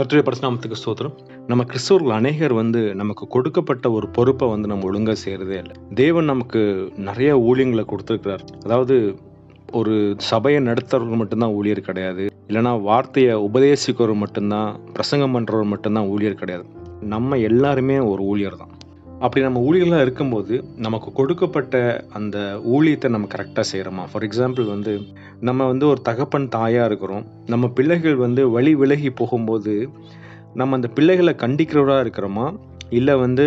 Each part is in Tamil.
கர்த்தருடைய பரிசுநாமத்துக்கு ஸ்தோத்திரம். நம்ம கிறிஸ்தவர்கள் அநேகர் வந்து நமக்கு கொடுக்கப்பட்ட ஒரு பொறுப்பை வந்து நம்ம ஒழுங்காக செய்கிறதே இல்லை. தேவன் நமக்கு நிறைய ஊழியங்களை கொடுத்துருக்கிறார். அதாவது ஒரு சபையை நடத்துறவர்கள் மட்டும்தான் ஊழியர் கிடையாது. இல்லைன்னா வார்த்தையை உபதேசிக்கிறவர் மட்டும்தான் பிரசங்கம் பண்ணுறவர் மட்டும்தான் ஊழியர் கிடையாது. நம்ம எல்லாருமே ஒரு ஊழியர் தான் அப்படி நம்ம ஊழியர்களாக இருக்கும்போது நமக்கு கொடுக்கப்பட்ட அந்த ஊழியத்தை நம்ம கரெக்டாக செய்கிறோமா ஃபார் எக்ஸாம்பிள் வந்து நம்ம வந்து ஒரு தகப்பன் தாயாக இருக்கிறோம். நம்ம பிள்ளைகள் வந்து வழி விலகி போகும்போது நம்ம அந்த பிள்ளைகளை கண்டிக்கிறவராக இருக்கிறோமா? இல்லை வந்து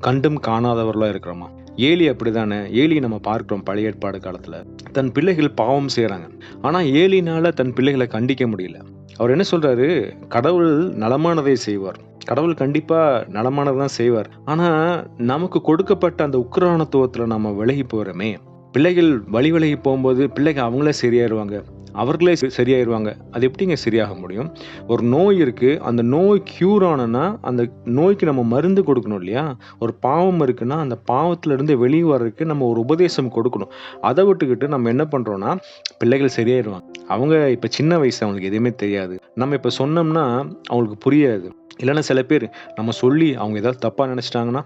கண்டும் காணாதவர்களாக இருக்கிறோமா? ஏலி அப்படிதானே? ஏலி நம்ம பார்க்குறோம் பழைய ஏற்பாடு காலத்தில். தன் பிள்ளைகள் பாவம் செய்கிறாங்க ஆனால் ஏலினால் தன் பிள்ளைகளை கண்டிக்க முடியல. அவர் என்ன சொல்கிறாரு கடவுள் நலமானதை செய்வார். கடவுள் கண்டிப்பாக நலமானதை தான் செய்வார். ஆனால் நமக்கு கொடுக்கப்பட்ட அந்த உக்ரானத்துவத்தில் நம்ம விலகி போகிறோமே பிள்ளைகள் வழி விலகி போகும்போது பிள்ளைங்க அவங்களே சரியாயிருவாங்க. அவர்களே சரியாயிருவாங்க. அது எப்படிங்க சரியாக முடியும்? ஒரு நோய் இருக்குது அந்த நோய் க்யூர் ஆனனா அந்த நோய்க்கு நம்ம மருந்து கொடுக்கணும் இல்லையா? ஒரு பாவம் இருக்குன்னா அந்த பாவத்துல இருந்து வெளியே வர்றதுக்கு நம்ம ஒரு உபதேசம் கொடுக்கணும். அதை விட்டுக்கிட்டு நம்ம என்ன பண்ணுறோன்னா பிள்ளைகள் சரியாயிருவாங்க. அவங்க இப்போ சின்ன வயசு அவங்களுக்கு எதுவுமே தெரியாது. நம்ம இப்போ சொன்னோம்னா அவங்களுக்கு புரியாது. இல்லைன்னா சில பேர் நம்ம சொல்லி அவங்க ஏதாவது தப்பாக நினச்சிட்டாங்கன்னா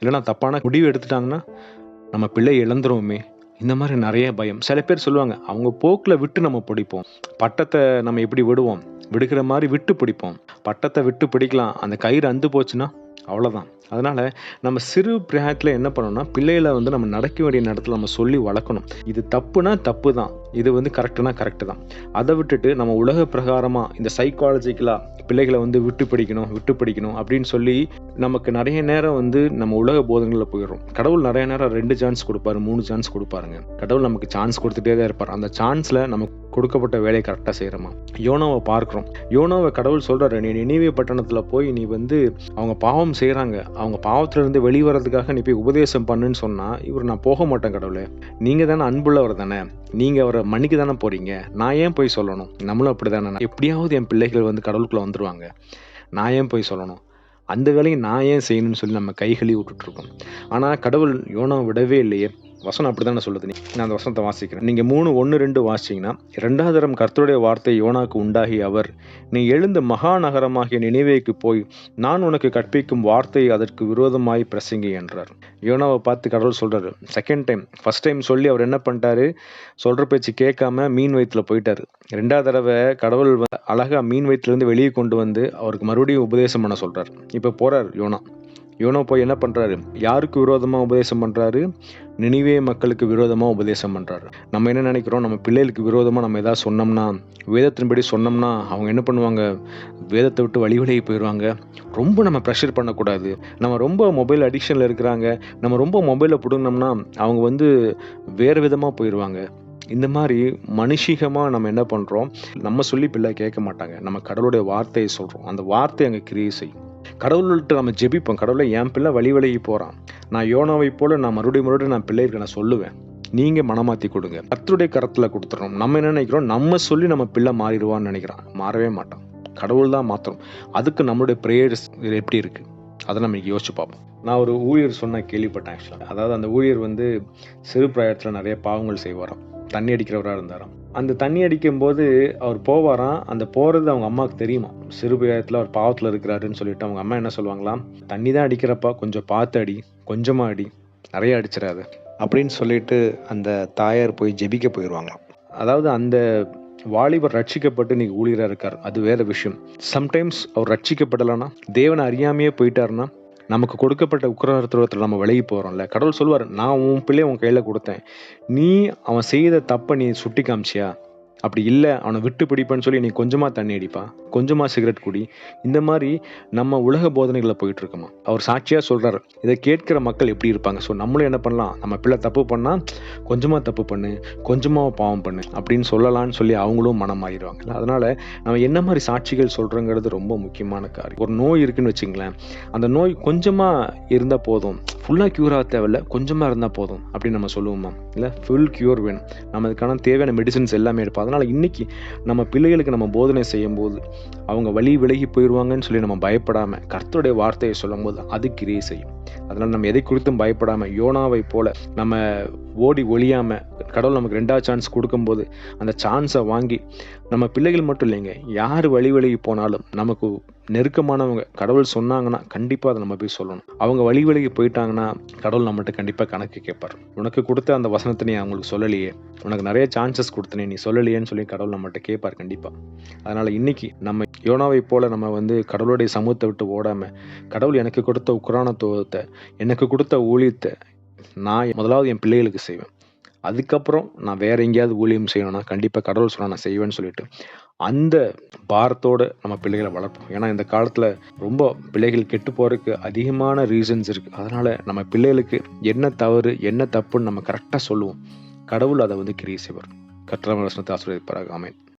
இல்லைன்னா தப்பான முடிவு எடுத்துட்டாங்கன்னா நம்ம பிள்ளை இழந்துருவோமே. இந்த மாதிரி நிறைய பயம். சில பேர் சொல்லுவாங்க அவங்க போக்கில் விட்டு நம்ம பிடிப்போம். பட்டத்தை நம்ம எப்படி விடுவோம்? விடுக்கிற மாதிரி விட்டு பிடிப்போம். பட்டத்தை விட்டு பிடிக்கலாம். அந்த கயிறு அந்து போச்சுன்னா அவ்வளோதான் அதனால் நம்ம சிறு பிராயத்தில் என்ன பண்ணணும்னா பிள்ளைகளை வந்து நம்ம நடக்க வேண்டிய இடத்துல நம்ம சொல்லி வளர்க்கணும். இது தப்புனா தப்பு தான் இது வந்து கரெக்டுனா கரெக்டு தான். அதை விட்டுட்டு நம்ம உலக பிரகாரமாக இந்த சைக்காலஜிக்கலாக பிள்ளைகளை வந்து விட்டு பிடிக்கணும் விட்டு படிக்கணும் அப்படின்னு சொல்லி நமக்கு நிறைய நேரம் வந்து நம்ம உலக போதனைகளில் போயிடுறோம். கடவுள் நிறைய நேரம் ரெண்டு சான்ஸ் கொடுப்பாரு மூணு சான்ஸ் கொடுப்பாருங்க. கடவுள் நமக்கு சான்ஸ் கொடுத்துட்டே தான் இருப்பார். அந்த சான்ஸில் நமக்கு கொடுக்கப்பட்ட வேலையை கரெக்டாக செய்கிறோமா யோனோவை பார்க்குறோம். யோனோவை கடவுள் சொல்கிறாரு நீ நினைவே பட்டணத்தில் போய் நீ வந்து அவங்க பாவம் செய்கிறாங்க அவங்க பாவத்திலிருந்து வெளிவரதுக்காக நீ போய் உபதேசம் பண்ணுன்னு சொன்னால் இவர் நான் போக மாட்டேன் கடவுளே. நீங்கள் தானே அன்புள்ளவர் தானே. நீங்கள் அவரை மன்னிக்க தானே போகிறீங்க நான் ஏன் போய் சொல்லணும்? நம்மளும் அப்படி தானே எப்படியாவது என் பிள்ளைகள் வந்து கடவுளுக்குள்ளே வந்துருவாங்க. நான் ஏன் போய் சொல்லணும்? அந்த வேலையை நான் ஏன் செய்யணும்னு சொல்லி நம்ம கைகளி விட்டுட்ருக்கோம் ஆனால் கடவுள் யோனா விடவே இல்லையே. வசனம் அப்படி தானே சொல்லுது. நீ நான் அந்த வசனத்தை வாசிக்கிறேன். நீங்கள் மூணு ஒன்று ரெண்டு வாசிச்சிங்கன்னா ரெண்டாவது தரம் கர்த்தருடைய வார்த்தை யோனாக்கு உண்டாகி அவர் நீ எழுந்த மகா நகரமாகிய நினைவேக்கு போய் நான் உனக்கு கற்பிக்கும் வார்த்தை அதற்கு விரோதமாய் பிரசங்கி என்றார். யோனாவை பார்த்து கடவுள் சொல்கிறாரு செகண்ட் டைம் ஃபர்ஸ்ட் டைம் சொல்லி அவர் என்ன பண்ணிட்டாரு? சொல்கிற பேச்சு கேட்காம மீன் வயிற்றுல போயிட்டாரு. ரெண்டாவது தடவை கடவுள் வ- மீன் வயிற்றுலேருந்து வெளியே கொண்டு வந்து அவருக்கு மறுபடியும் உபதேசம் பண்ண சொல்கிறார் இப்போ போகிறார் யோனா. யோனா போய் என்ன பண்ணுறாரு யாருக்கு விரோதமாக உபதேசம் பண்ணுறாரு நினைவே மக்களுக்கு விரோதமாக உபதேசம் பண்ணுறாரு நம்ம என்ன நினைக்கிறோம்? நம்ம பிள்ளைகளுக்கு விரோதமாக நம்ம ஏதாவது சொன்னோம்னா வேதத்தின்படி சொன்னோம்னா அவங்க என்ன பண்ணுவாங்க? வேதத்தை விட்டு வழி விலகி போயிடுவாங்க ரொம்ப நம்ம ப்ரெஷர் பண்ணக்கூடாது. நம்ம ரொம்ப மொபைல் அடிக்ஷனில் இருக்கிறாங்க. நம்ம ரொம்ப மொபைலில் பிடுங்கினோம்னா அவங்க வந்து வேறு விதமாக போயிடுவாங்க இந்த மாதிரி மனுஷிகமாக நம்ம என்ன பண்ணுறோம் நம்ம சொல்லி பிள்ளை கேட்க மாட்டாங்க. நம்ம கடவுளுடைய வார்த்தையை சொல்கிறோம் அந்த வார்த்தை அங்கே கிரியை செய்யும். கடவுள்கிட்ட நம்ம ஜெபிப்போம். கடவுளை என் பிள்ளை வழி விலகி போகிறான் நான் யோனாவை போல நான் மறுபடியும் மறுபடியும் நான் பிள்ளைகளுக்கு நான் சொல்லுவேன். நீங்கள் மனமாற்றி கொடுங்க. கத்தருடைய கரத்தில் கொடுத்துறோம் நம்ம என்ன நினைக்கிறோம்? நம்ம சொல்லி நம்ம பிள்ளை மாறிடுவான்னு நினைக்கிறான். மாறவே மாட்டோம் கடவுள் தான் மாத்திரம். அதுக்கு நம்மளுடைய ப்ரேயர்ஸ் எப்படி இருக்குது அதை நம்ம இன்னைக்கு யோசிச்சு பார்ப்போம். நான் ஒரு ஊழியர் சொன்ன கேள்விப்பட்டேன் ஆக்சுவலாக அதாவது அந்த ஊழியர் வந்து சிறு பிராயத்தில் நிறைய பாவங்கள் செய்வாராம். தண்ணி அடிக்கிறவராக இருந்தாராம். அந்த தண்ணி அடிக்கும்போது அவர் போவாராம். அந்த போகிறது அவங்க அம்மாவுக்கு தெரியுமா? சிறு பிராயத்தில் அவர் பாவத்தில் இருக்கிறாருன்னு சொல்லிட்டு அவங்க அம்மா என்ன சொல்லுவாங்களாம்? தண்ணி தான் அடிக்கிறப்பா கொஞ்சம் பார்த்து அடி கொஞ்சமாக அடி நிறைய அடிச்சிடாது அப்படின்னு சொல்லிட்டு அந்த தாயார் போய் ஜெபிக்க போயிடுவாங்களாம் அதாவது அந்த வாலிபர் ரட்சிக்கப்பட்டு இன்னைக்கு ஊழியராக இருக்கார். அது வேற விஷயம். சம்டைம்ஸ் அவர் ரட்சிக்கப்படலைன்னா தேவனை அறியாமையே போயிட்டாருன்னா நமக்கு கொடுக்கப்பட்ட உக்ரத்துவத்தில் நம்ம விலகி போகிறோம்ல கடவுள் சொல்வார் நான் உன் பிள்ளைய உன் கையில் கொடுத்தேன். நீ அவன் செய்த தப்பை நீ சுட்டி காமிச்சியா அப்படி இல்லை அவனை விட்டு பிடிப்பேன்னு சொல்லி நீ கொஞ்சமாக தண்ணி அடிப்பா கொஞ்சமாக சிகரெட் குடி. இந்த மாதிரி நம்ம உலக போதனைகளை போயிட்டு இருக்கோமா அவர் சாட்சியாக சொல்கிறார் இதை கேட்கிற மக்கள் எப்படி இருப்பாங்க? ஸோ நம்மளும் என்ன பண்ணலாம்? நம்ம பிள்ளை தப்பு பண்ணால் கொஞ்சமாக தப்பு பண்ணு கொஞ்சமாக பாவம் பண்ணு அப்படின்னு சொல்லலாம்னு சொல்லி அவங்களும் மனம் ஆகிடுவாங்க அதனால் நம்ம என்ன மாதிரி சாட்சிகள் சொல்கிறோங்கிறது ரொம்ப முக்கியமான காரியம். ஒரு நோய் இருக்குன்னு வச்சுங்களேன் அந்த நோய் கொஞ்சமாக இருந்தால் போதும். ஃபுல்லாக க்யூர் ஆக தேவையில்ல கொஞ்சமாக இருந்தால் போதும் அப்படின்னு நம்ம சொல்லுவோமா? இல்லை ஃபுல் க்யூர் வேணும். நம்ம அதுக்கான தேவையான மெடிசன்ஸ் எல்லாமே எடுப்போம். அதனால் இன்னைக்கு நம்ம பிள்ளைகளுக்கு நம்ம போதனை செய்யும்போது அவங்க வழி விலகி போயிடுவாங்கன்னு சொல்லி நம்ம பயப்படாமல் கர்த்தருடைய வார்த்தையை சொல்லும்போது அது கிரியை செய்யும். அதனால் நம்ம எதை குறித்தும் பயப்படாமல் யோனாவை போல நம்ம ஓடி ஒழியாமல் கடவுள் நமக்கு ரெண்டாவது சான்ஸ் கொடுக்கும்போது அந்த சான்ஸை வாங்கி நம்ம பிள்ளைகள் மட்டும் இல்லைங்க யார் வழி வழிக்கு போனாலும் நமக்கு நெருக்கமானவங்க கடவுள் சொன்னாங்கன்னா கண்டிப்பாக அதை நம்ம போய் சொல்லணும். அவங்க வழி வழிக்கு போயிட்டாங்கன்னா கடவுள் நம்மகிட்ட கண்டிப்பாக கணக்கு கேட்பார். உனக்கு கொடுத்த அந்த வசனத்தை நீ அவங்களுக்கு சொல்லலையே உனக்கு நிறைய சான்சஸ் கொடுத்தனே நீ சொல்லலையேன்னு சொல்லி கடவுள் நம்மகிட்ட கேட்பார் கண்டிப்பாக அதனால் இன்னைக்கு நம்ம யோனாவை போல் நம்ம வந்து கடவுளுடைய சமூகத்தை விட்டு ஓடாமல் கடவுள் எனக்கு கொடுத்த உக்ரானத்துவத்தை எனக்கு கொடுத்த ஊழியத்தை நான் முதலாவது என் பிள்ளைகளுக்கு செய்வேன். அதுக்கப்புறம் நான் வேற எங்கேயாவது ஊழியம் செய்யணும்னா கண்டிப்பாக கடவுள் சொன்னால் நான் செய்வேன்னு சொல்லிட்டு அந்த பாரத்தோட நம்ம பிள்ளைகளை வளர்ப்போம். ஏன்னா இந்த காலத்தில் ரொம்ப பிள்ளைகள் கெட்டு போகிறதுக்கு அதிகமான ரீசன்ஸ் இருக்குது அதனால் நம்ம பிள்ளைகளுக்கு என்ன தவறு என்ன தப்புன்னு நம்ம கரெக்டாக சொல்லுவோம். கடவுள் அதை வந்து கிரியை செய்வார். கற்றவங்க வசனத்தை ஆசிரியப்பாராக